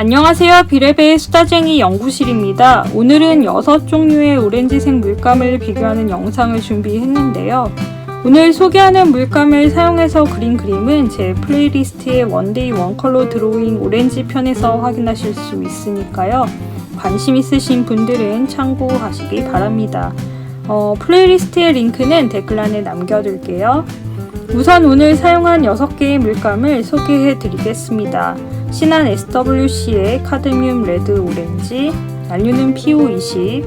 안녕하세요. 비레베의 수다쟁이 연구실입니다. 오늘은 6종류의 오렌지색 물감을 비교하는 영상을 준비했는데요. 오늘 소개하는 물감을 사용해서 그린 그림은 제 플레이리스트에 원데이 원컬러 드로잉 오렌지 편에서 확인하실 수 있으니까요. 관심 있으신 분들은 참고하시기 바랍니다. 어, 플레이리스트의 링크는 댓글란에 남겨둘게요. 우선 오늘 사용한 6개의 물감을 소개해 드리겠습니다. 신한 SWC의 카드뮴 레드 오렌지, 알류는 PO20,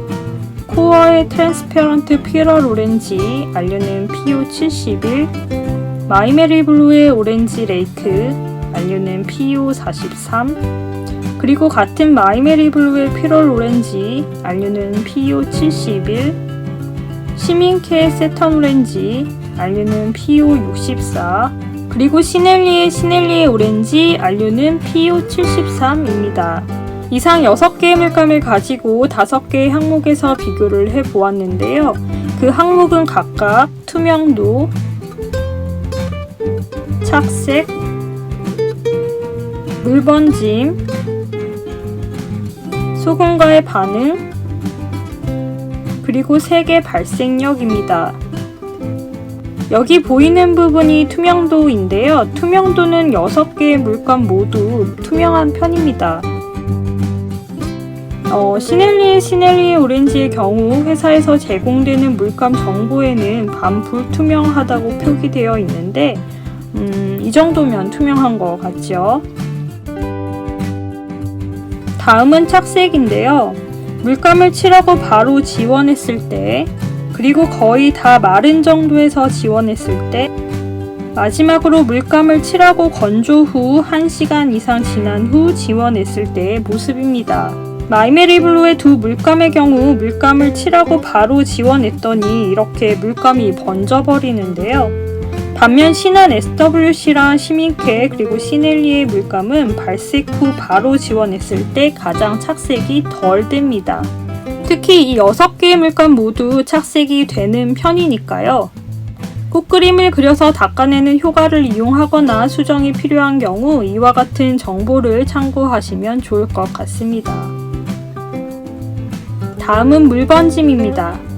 코어의 트랜스페런트 피럴 오렌지, 알류는 PO71, 마이메리 블루의 오렌지 레이크, 알류는 PO43, 그리고 같은 마이메리 블루의 피럴 오렌지, 알류는 PO71, 시민케의 세턴 오렌지, 알류는 PO64, 그리고 시넬리의 시넬리의 오렌지, 알류는 PO73입니다. 이상 6개의 물감을 가지고 5개의 항목에서 비교를 해 보았는데요. 그 항목은 각각 투명도, 착색, 물번짐, 소금과의 반응, 그리고 색의 발색력입니다. 여기 보이는 부분이 투명도인데요. 투명도는 6개의 물감 모두 투명한 편입니다. 어, 시넬리 시넬리 오렌지의 경우 회사에서 제공되는 물감 정보에는 반불투명하다고 표기되어 있는데 음, 이 정도면 투명한 것 같죠? 다음은 착색인데요. 물감을 칠하고 바로 지원했을 때 그리고 거의 다 마른 정도에서 지원했을 때 마지막으로 물감을 칠하고 건조 후 1시간 이상 지난 후 지원했을 때의 모습입니다. 마이메리 블루의 두 물감의 경우 물감을 칠하고 바로 지원했더니 이렇게 물감이 번져버리는데요. 반면 신한 SWC랑 시민케 그리고 시넬리의 물감은 발색 후 바로 지원했을 때 가장 착색이 덜 됩니다. 특히 이 6개의 물감 모두 착색이 되는 편이니까요. 꽃그림을 그려서 닦아내는 효과를 이용하거나 수정이 필요한 경우 이와 같은 정보를 참고하시면 좋을 것 같습니다. 다음은 물번짐입니다.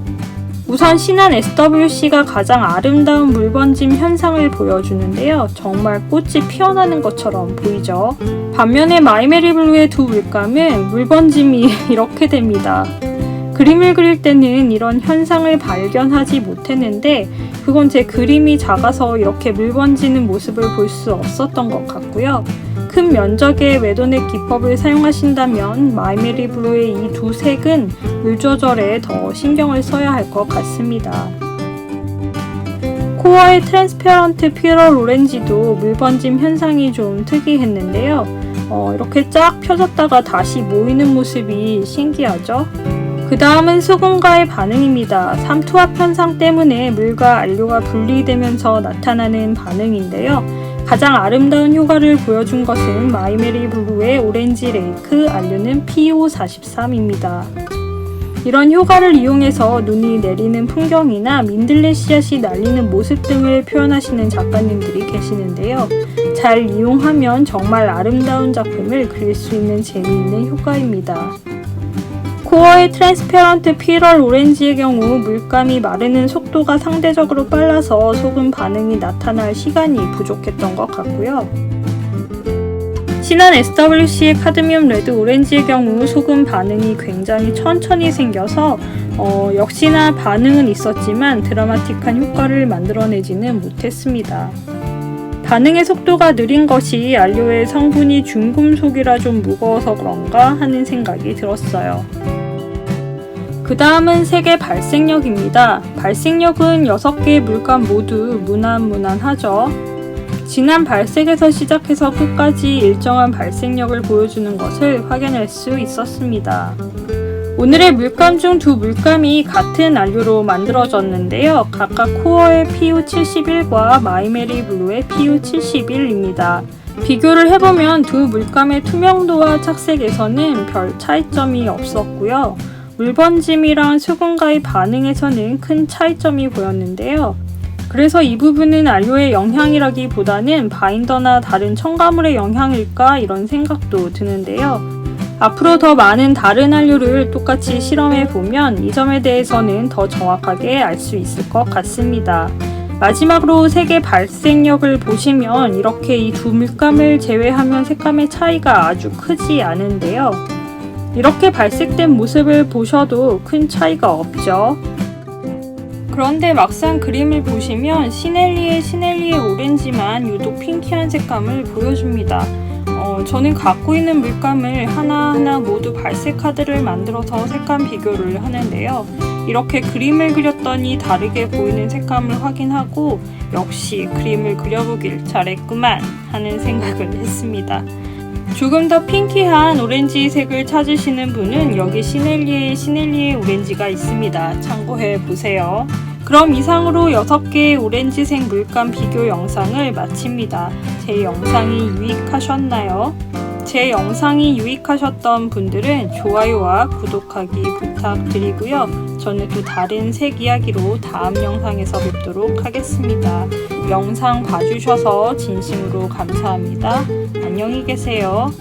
우선 신한 SWC가 가장 아름다운 물번짐 현상을 보여주는데요. 정말 꽃이 피어나는 것처럼 보이죠? 반면에 마이메리 블루의 두 물감은 물번짐이 이렇게 됩니다. 그림을 그릴 때는 이런 현상을 발견하지 못했는데 그건 제 그림이 작아서 이렇게 물 번지는 모습을 볼 수 없었던 것 같고요. 큰 면적의 웨도넥 기법을 사용하신다면 마이메리 블루의 이 두 색은 물 조절에 더 신경을 써야 할 것 같습니다. 코어의 트랜스페런트 피럴 오렌지도 물 번짐 현상이 좀 특이했는데요. 어, 이렇게 쫙 펴졌다가 다시 모이는 모습이 신기하죠? 그 다음은 소금과의 반응입니다. 삼투압 현상 때문에 물과 안료가 분리되면서 나타나는 반응인데요. 가장 아름다운 효과를 보여준 것은 마이메리 블루의 오렌지 레이크 안료는 PO43입니다. 이런 효과를 이용해서 눈이 내리는 풍경이나 민들레 씨앗이 날리는 모습 등을 표현하시는 작가님들이 계시는데요. 잘 이용하면 정말 아름다운 작품을 그릴 수 있는 재미있는 효과입니다. 코어의 트랜스페런트 피럴 오렌지의 경우 물감이 마르는 속도가 상대적으로 빨라서 소금 반응이 나타날 시간이 부족했던 것 같고요. 신한 SWC의 카드뮴 레드 오렌지의 경우 소금 반응이 굉장히 천천히 생겨서 어, 역시나 반응은 있었지만 드라마틱한 효과를 만들어내지는 못했습니다. 반응의 속도가 느린 것이 안료의 성분이 중금속이라 좀 무거워서 그런가 하는 생각이 들었어요. 그 다음은 색의 발색력입니다. 발색력은 6개의 물감 모두 무난무난하죠. 진한 발색에서 시작해서 끝까지 일정한 발색력을 보여주는 것을 확인할 수 있었습니다. 오늘의 물감 중 두 물감이 같은 안료로 만들어졌는데요. 각각 코어의 PU71과 마이메리 블루의 PU71입니다. 비교를 해보면 두 물감의 투명도와 착색에서는 별 차이점이 없었고요. 물번짐이랑 수분과의 반응에서는 큰 차이점이 보였는데요. 그래서 이 부분은 안료의 영향이라기보다는 바인더나 다른 첨가물의 영향일까 이런 생각도 드는데요. 앞으로 더 많은 다른 안료를 똑같이 실험해 보면 이 점에 대해서는 더 정확하게 알 수 있을 것 같습니다. 마지막으로 색의 발색력을 보시면 이렇게 이 두 물감을 제외하면 색감의 차이가 아주 크지 않은데요. 이렇게 발색된 모습을 보셔도 큰 차이가 없죠. 그런데 막상 그림을 보시면 시넬리의 시넬리의 오렌지만 유독 핑키한 색감을 보여줍니다. 어, 저는 갖고 있는 물감을 하나하나 모두 발색 카드를 만들어서 색감 비교를 하는데요. 이렇게 그림을 그렸더니 다르게 보이는 색감을 확인하고 역시 그림을 그려보길 잘했구만 하는 생각을 했습니다. 조금 더 핑키한 오렌지 색을 찾으시는 분은 여기 시넬리에 시넬리의 오렌지가 있습니다. 참고해 보세요. 그럼 이상으로 6개의 오렌지색 물감 비교 영상을 마칩니다. 제 영상이 유익하셨나요? 제 영상이 유익하셨던 분들은 좋아요와 구독하기 부탁드리고요. 저는 또 다른 색 이야기로 다음 영상에서 뵙도록 하겠습니다. 영상 봐주셔서 진심으로 감사합니다. 안녕히 계세요.